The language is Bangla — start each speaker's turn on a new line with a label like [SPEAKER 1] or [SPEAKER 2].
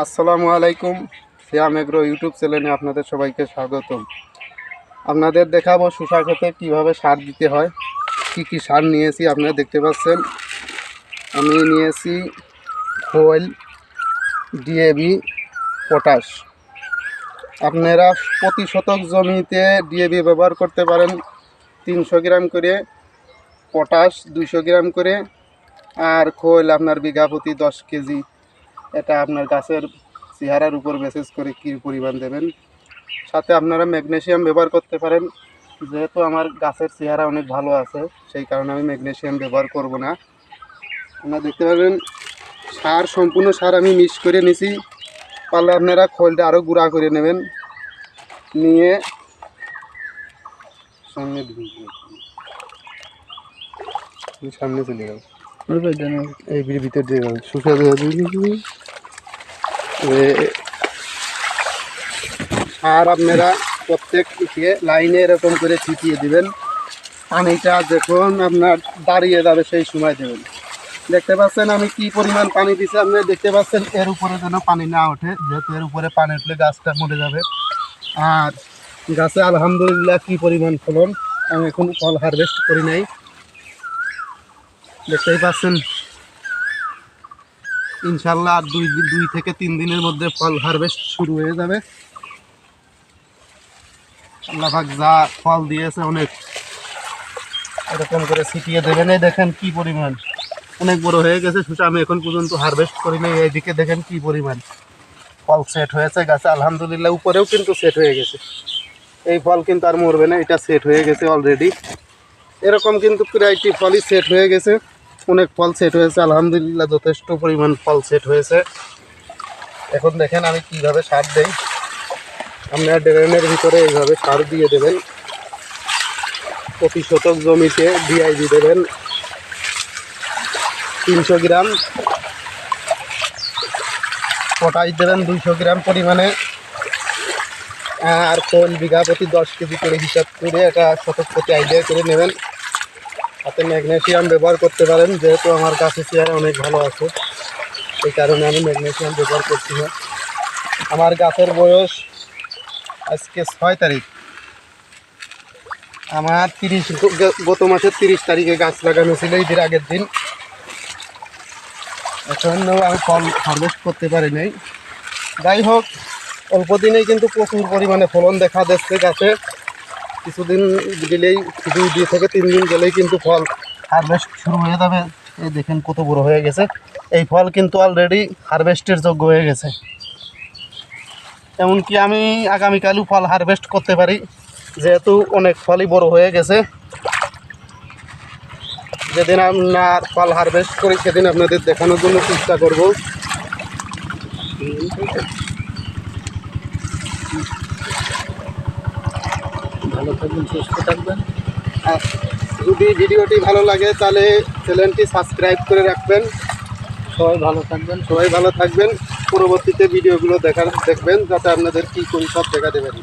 [SPEAKER 1] আসসালামু আলাইকুম শ্যাম এগ্রো ইউটিউব চ্যানেলে আপনাদের সবাইকে স্বাগতম। আপনাদের দেখাবো শসা খেতে কীভাবে সার দিতে হয়, কি কি সার নিয়েছি আপনারা দেখতে পাচ্ছেন। আমি নিয়েছি খোল ডিএবি পটাশ। আপনারা প্রতি শতক জমিতে ডিএবি ব্যবহার করতে পারেন, তিনশো গ্রাম করে পটাশ, দুইশো গ্রাম করে, আর খোল আপনার বিঘা প্রতি দশ কেজি। এটা আপনার গাছের চেহারার উপর বেসিস করে কী পরিমাণ দেবেন সাথে আপনারা ম্যাগনেশিয়াম ব্যবহার করতে পারেন যেহেতু আমার গাছের চেহারা অনেক ভালো আছে সেই কারণে আমি ম্যাগনেশিয়াম ব্যবহার করব না আপনারা দেখতে পাবেন সার সম্পূর্ণ সার আমি মিক্স করে নিছি পারলে আপনারা খোলটা আরও গুঁড়া করে নেবেন নিয়ে আমি সামনে চলে যাব এই ভিতর দিয়ে আর আপনারা প্রত্যেক ইয়ে লাইনে এরকম করে ছিটিয়ে দিবেন। পানিটা যখন আপনার দাঁড়িয়ে যাবে, সেই সময় দেবেন। দেখতে পাচ্ছেন আমি কি পরিমাণ পানি দিছি আপনি দেখতে পাচ্ছেন? এর উপরে যেন পানি না ওঠে, যেহেতু এর উপরে পানি উঠলে গাছটা মরে যাবে। আর গাছে আলহামদুলিল্লাহ কি পরিমাণ ফলন, আমি এখন ফল হারভেস্ট করি নাই। দেখতেই পাচ্ছেন ইনশাল্লাহ আর দুই দুই থেকে তিন দিনের মধ্যে ফল হারভেস্ট শুরু হয়ে যাবে। আল্লাহাক যা ফল দিয়েছে অনেক এরকম করে ছিটিয়ে দেবেন। এই দেখেন কি পরিমাণ। অনেক বড় হয়ে গেছে শুধু আমি এখন পর্যন্ত হারভেস্ট করি নাই। এইদিকে দেখেন কি পরিমাণ। ফল সেট হয়েছে, গাছে আলহামদুলিল্লাহ উপরেও কিন্তু সেট হয়ে গেছে। এই ফল কিন্তু আর মরবে না, এটা সেট হয়ে গেছে অলরেডি এরকম কিন্তু প্রায়টি ফলই সেট হয়ে গেছে। অনেক ফল সেট হয়েছে, আলহামদুলিল্লাহ যথেষ্ট পরিমাণ ফল সেট হয়েছে। এখন দেখেন আমি কীভাবে সার দেই। আপনার ড্রেনের ভিতরে এইভাবে সার দিয়ে দেবেন। প্রতি শতক জমিতে ডিআইবি দেবেন। তিনশো গ্রাম। পটাশ দেবেন দুইশো গ্রাম পরিমাণে। আর কোন বিঘা প্রতি দশ কেজি করে হিসাব করে এটা শতক প্রতি আইডিয়া করে নেবেন। হাতে ম্যাগনেশিয়াম ব্যবহার করতে পারেন, যেহেতু আমার গাছের চেয়ারা অনেক ভালো আছে। এই কারণে আমি ম্যাগনেশিয়াম ব্যবহার করছি না। আমার গাছের বয়স আজকে ছয় তারিখ। আমার তিরিশ গত মাসের তিরিশ তারিখে গাছ লাগানো ছিল ঈদের আগের দিন। এখনও আমি ফল হারভেস্ট করতে পারি নাই। যাই হোক, অল্প দিনেই কিন্তু প্রচুর পরিমাণে ফলন দেখা যাচ্ছে গাছে। কিছুদিন গেলেই দুই দুই থেকে তিন দিন গেলেই কিন্তু ফল হারভেস্ট শুরু হয়ে যাবে। এই দেখেন কত বড় হয়ে গেছে। এই ফল কিন্তু অলরেডি হারভেস্টের যোগ্য হয়ে গেছে। এমনকি আমি আগামীকালও ফল হারভেস্ট করতে পারি। যেহেতু অনেক ফলই বড় হয়ে গেছে। যেদিন আপনার ফল হারভেস্ট করি, সেদিন আপনাদের দেখানোর জন্য চেষ্টা করব।
[SPEAKER 2] ভালো থাকবেন সুস্থ থাকবেন।
[SPEAKER 1] আর যদি ভিডিওটি ভালো লাগে তাহলে চ্যানেলটি সাবস্ক্রাইব করে রাখবেন।
[SPEAKER 2] সবাই ভালো থাকবেন।
[SPEAKER 1] সবাই ভালো থাকবেন। পরবর্তীতে ভিডিওগুলো দেখার দেখবেন যাতে আপনাদের কী করি সব দেখাতে দেবেন